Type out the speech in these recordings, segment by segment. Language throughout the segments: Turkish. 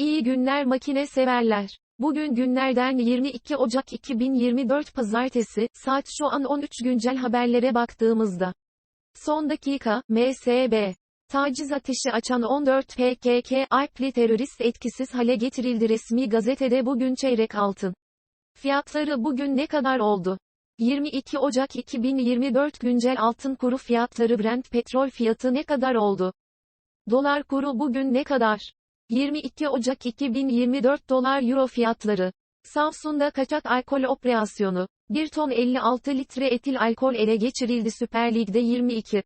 İyi günler makine severler. Bugün günlerden 22 Ocak 2024 Pazartesi, saat şu an 13 güncel haberlere baktığımızda. Son dakika, MSB. Taciz ateşi açan 14 PKK, Alpli terörist etkisiz hale getirildi resmi gazetede bugün çeyrek altın. Fiyatları bugün ne kadar oldu? 22 Ocak 2024 güncel altın kuru fiyatları Brent petrol fiyatı ne kadar oldu? Dolar kuru bugün ne kadar? 22 Ocak 2024 dolar euro fiyatları. Samsun'da kaçak alkol operasyonu. 1 ton 56 litre etil alkol ele geçirildi Süper Lig'de 22.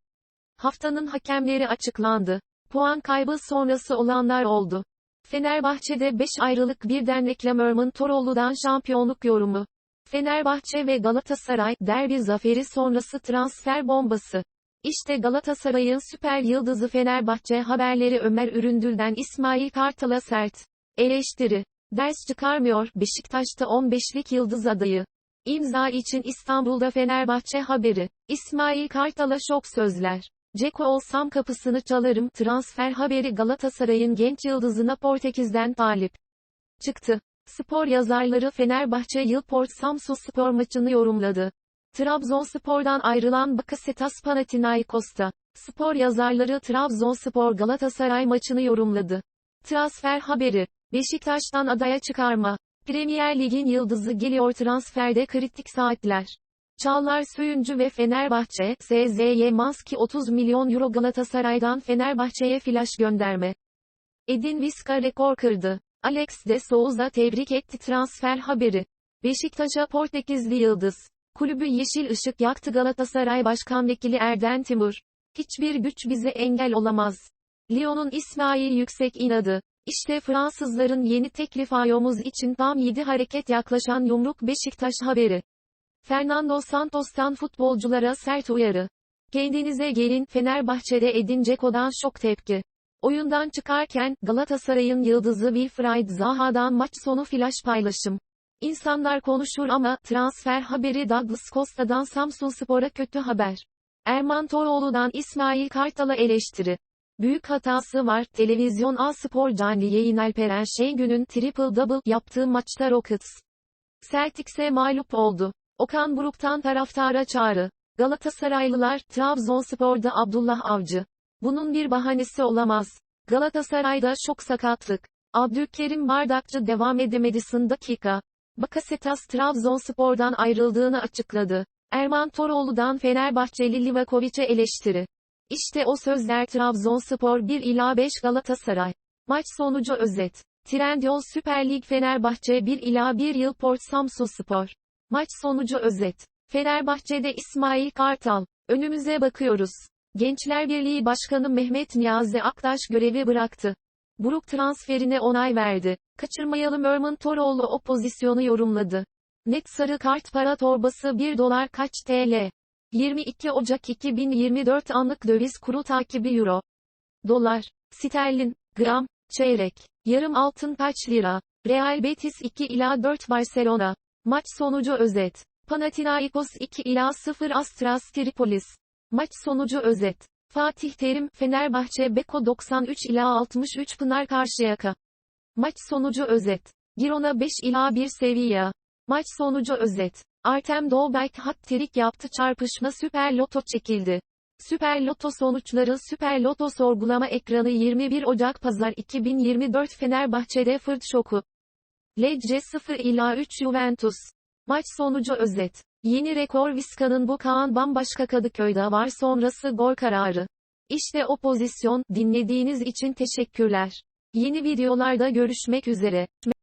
Haftanın hakemleri açıklandı. Puan kaybı sonrası olanlar oldu. Fenerbahçe'de 5 ayrılık birden reklamörmün Toroğlu'dan şampiyonluk yorumu. Fenerbahçe ve Galatasaray, derbi zaferi sonrası transfer bombası. İşte Galatasaray'ın süper yıldızı Fenerbahçe haberleri Ömer Üründül'den İsmail Kartal'a sert. Eleştiri. Ders çıkarmıyor, Beşiktaş'ta 15'lik yıldız adayı. İmza için İstanbul'da Fenerbahçe haberi. İsmail Kartal'a şok sözler. Ceko olsam kapısını çalarım, transfer haberi Galatasaray'ın genç yıldızına Portekiz'den talip. Çıktı. Spor yazarları Fenerbahçe Yılport Samsun Spor maçını yorumladı. Trabzonspor'dan ayrılan Bakasetas Panathinaikos'ta. Spor yazarları Trabzonspor Galatasaray maçını yorumladı. Transfer haberi. Beşiktaş'tan adaya çıkarma. Premier Lig'in yıldızı geliyor transferde kritik saatler. Çağlar Söyüncü ve Fenerbahçe, SZY Manski 30 milyon euro Galatasaray'dan Fenerbahçe'ye flash gönderme. Edin Visca rekor kırdı. Alex de Souza tebrik etti transfer haberi. Beşiktaş'a Portekizli Yıldız. Kulübü yeşil ışık yaktı Galatasaray Başkan Vekili Erden Timur. Hiçbir güç bize engel olamaz. Lyon'un İsmail Yüksek inadı. İşte Fransızların yeni teklif ayomuz için tam 7 hareket yaklaşan yumruk Beşiktaş haberi. Fernando Santos'tan futbolculara sert uyarı. Kendinize gelin, Fenerbahçe'de Edin Dzeko'dan şok tepki. Oyundan çıkarken, Galatasaray'ın yıldızı Wilfried Zaha'dan maç sonu flash paylaşım. İnsanlar konuşur ama, transfer haberi Douglas Costa'dan Samsun Spor'a kötü haber. Erman Toroğlu'dan İsmail Kartal'a eleştiri. Büyük hatası var, televizyon A Spor canlı yayın Alperen Şengün'ün triple double yaptığı maçta Rockets. Celtics'e mağlup oldu. Okan Buruk'tan taraftara çağrı. Galatasaraylılar, Trabzonspor'da Abdullah Avcı. Bunun bir bahanesi olamaz. Galatasaray'da şok sakatlık. Abdülkerim Bardakçı devam edemedi son dakika. Bakasetas Trabzonspor'dan ayrıldığını açıkladı. Erman Toroğlu'dan Fenerbahçeli Livakovic'e eleştiri. İşte o sözler Trabzonspor 1 ila 5 Galatasaray. Maç sonucu özet. Trendyol Süper Lig Fenerbahçe 1 ila 1 yıl Port Samsun Spor. Maç sonucu özet. Fenerbahçe'de İsmail Kartal. Önümüze bakıyoruz. Gençler Birliği Başkanı Mehmet Niyazi Aktaş görevi bıraktı. Buruk transferine onay verdi. Kaçırmayalım Örmün Toroğlu o pozisyonu yorumladı. Net sarı kart para torbası 1 dolar kaç TL? 22 Ocak 2024 anlık döviz kuru takibi Euro. Dolar, sterlin, gram, çeyrek, yarım altın kaç lira? Real Betis 2 ila 4 Barcelona. Maç sonucu özet. Panathinaikos 2 ila 0 Astras Tripolis. Maç sonucu özet. Fatih Terim, Fenerbahçe Beko 93 ila 63 Pınar Karşıyaka. Maç sonucu özet. Girona 5 ila 1 Sevilla. Maç sonucu özet. Artem Dolberg hat-trick yaptı çarpışma Süper Loto çekildi. Süper Loto sonuçları Süper Loto sorgulama ekranı 21 Ocak Pazar 2024 Fenerbahçe'de fırt şoku. Lecce 0 ila 3 Juventus. Maç sonucu özet. Yeni rekor Viska'nın bu Kaan bambaşka Kadıköy'de var sonrası gol kararı. İşte o pozisyon, dinlediğiniz için teşekkürler. Yeni videolarda görüşmek üzere.